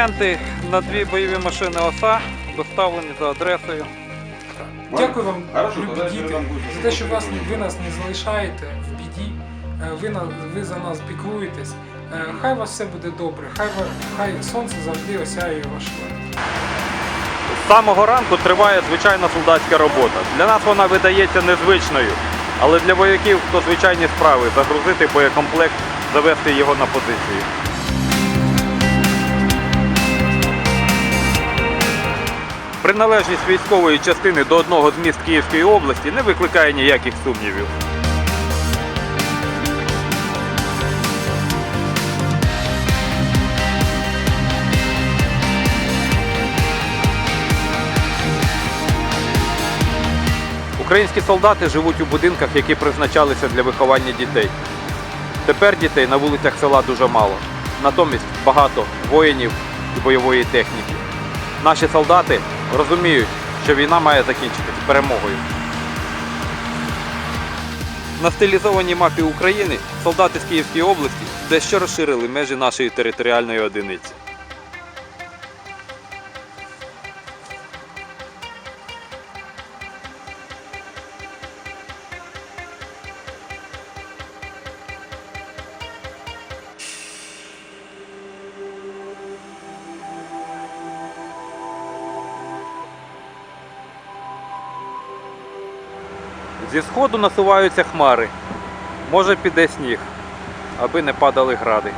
Реагенти на дві бойові машини ОСА доставлені за адресою. Дякую вам, любі діти, за те, що вас, ви нас не залишаєте в біді. Е, Ви, ви за нас піклуєтесь. Е, Хай у вас все буде добре, хай, хай сонце завжди осяює ваш лад. З самого ранку триває звичайна солдатська робота. Для нас вона видається незвичною, але для вояків то звичайні справи загрузити боєкомплект, завести його на позицію. Приналежність військової частини до одного з міст Київської області не викликає ніяких сумнівів. Українські солдати живуть у будинках, які призначалися для виховання дітей. Тепер дітей на вулицях села дуже мало. Натомість багато воїнів і бойової техніки. Наші солдати розуміють, що війна має закінчитись перемогою. На стилізованій мапі України солдати з Київської області дещо розширили межі нашої територіальної одиниці. Зі сходу насуваються хмари. Може піде сніг, аби не падали гради.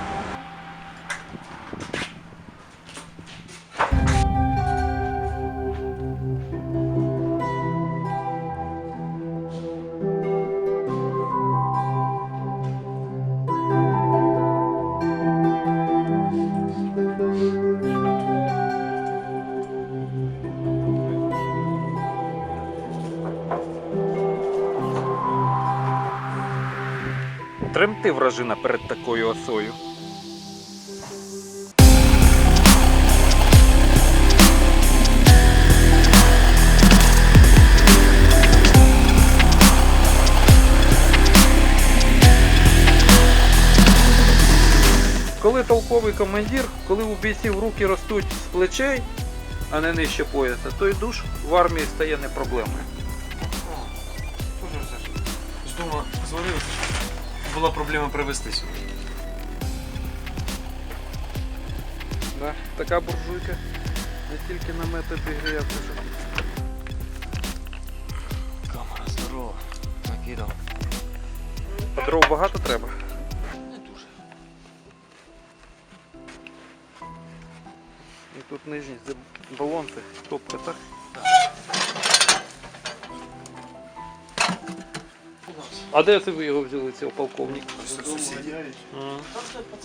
Тремти вражина перед такою осою. Коли толковий командир, коли у бійців руки ростуть з плечей, а не нижче пояса, той душ в армії стає не проблемою. Тоже все Була проблема привезти сюди. Да, така буржуйка. Не тільки намет обігріє, а що. Камера здорова. Накидав. А дров багато треба? Не дуже. І тут нижні балонці, топка, так? А де це ви його взяли, цього полковника?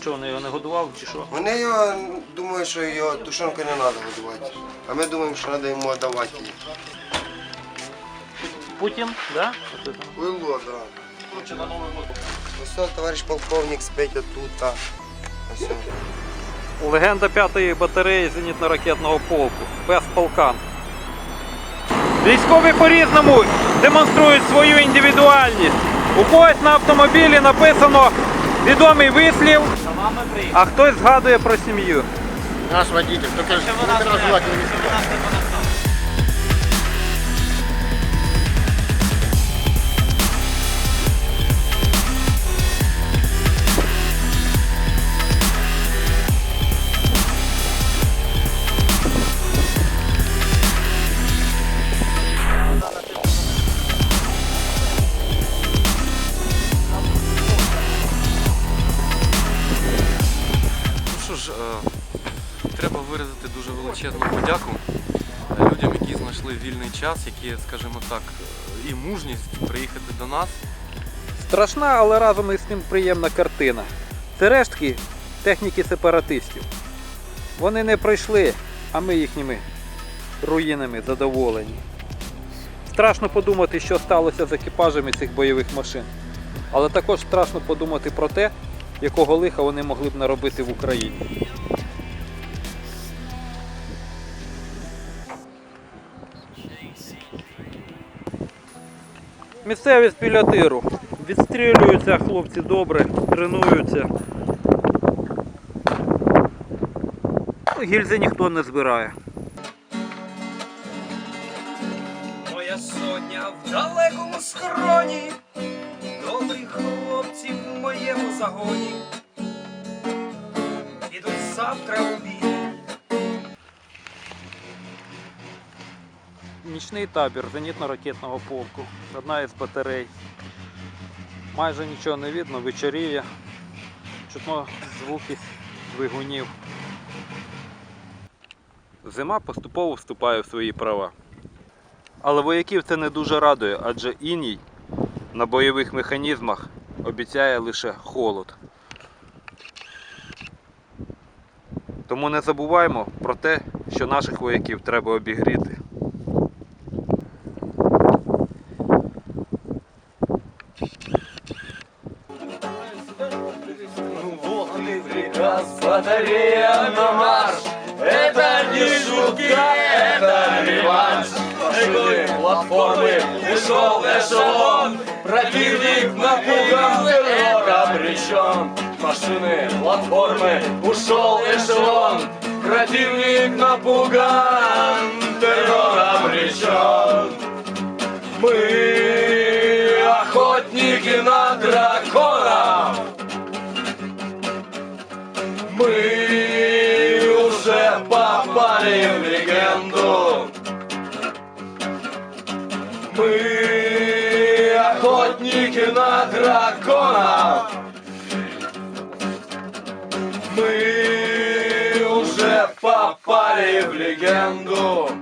Що, вони його не годували чи що? Вони його думають, що його тушонкою не треба годувати. А ми думаємо, що треба йому віддавати її. Путін, да? Оце там. Пило, так. Ось товариш полковник спить отут. та. Ось. он. Легенда п'ятої батареї зенітно-ракетного полку. Пес Полкан. Військові по-різному демонструють свою індивідуальність. У когось на автомобілі написано відомий вислів, а хтось згадує про сім'ю. Наш водитель, тільки ж не вільний час, які, скажімо так, і мужність приїхати до нас. Страшна, але разом із тим приємна картина. Це рештки техніки сепаратистів. Вони не пройшли, а ми їхніми руїнами задоволені. Страшно подумати, що сталося з екіпажами цих бойових машин. Але також страшно подумати про те, якого лиха вони могли б наробити в Україні. Місцевість біля тиру. Відстрілюються хлопці добре, тренуються. Гільзи ніхто не збирає. Моя сотня в далекому схроні, добрі хлопці в моєму загоні. Ідуть завтра у бій. Нічний табір зенітно-ракетного полку. Одна із батарей. Майже нічого не видно, вечоріє. Чутно звуки двигунів. Зима поступово вступає в свої права. Але вояків це не дуже радує, адже іній на бойових механізмах обіцяє лише холод. Тому не забуваємо про те, що наших вояків треба обігріти. Батарея на марш. Это не шутки, это реванш. Этой платформы ушел эшелон. Противник напуган, террор обречен. Машины, платформы, ушел эшелон. Противник напуган, террор обречен. Мы легенду. Мы охотники на драконов. Мы уже попали в легенду.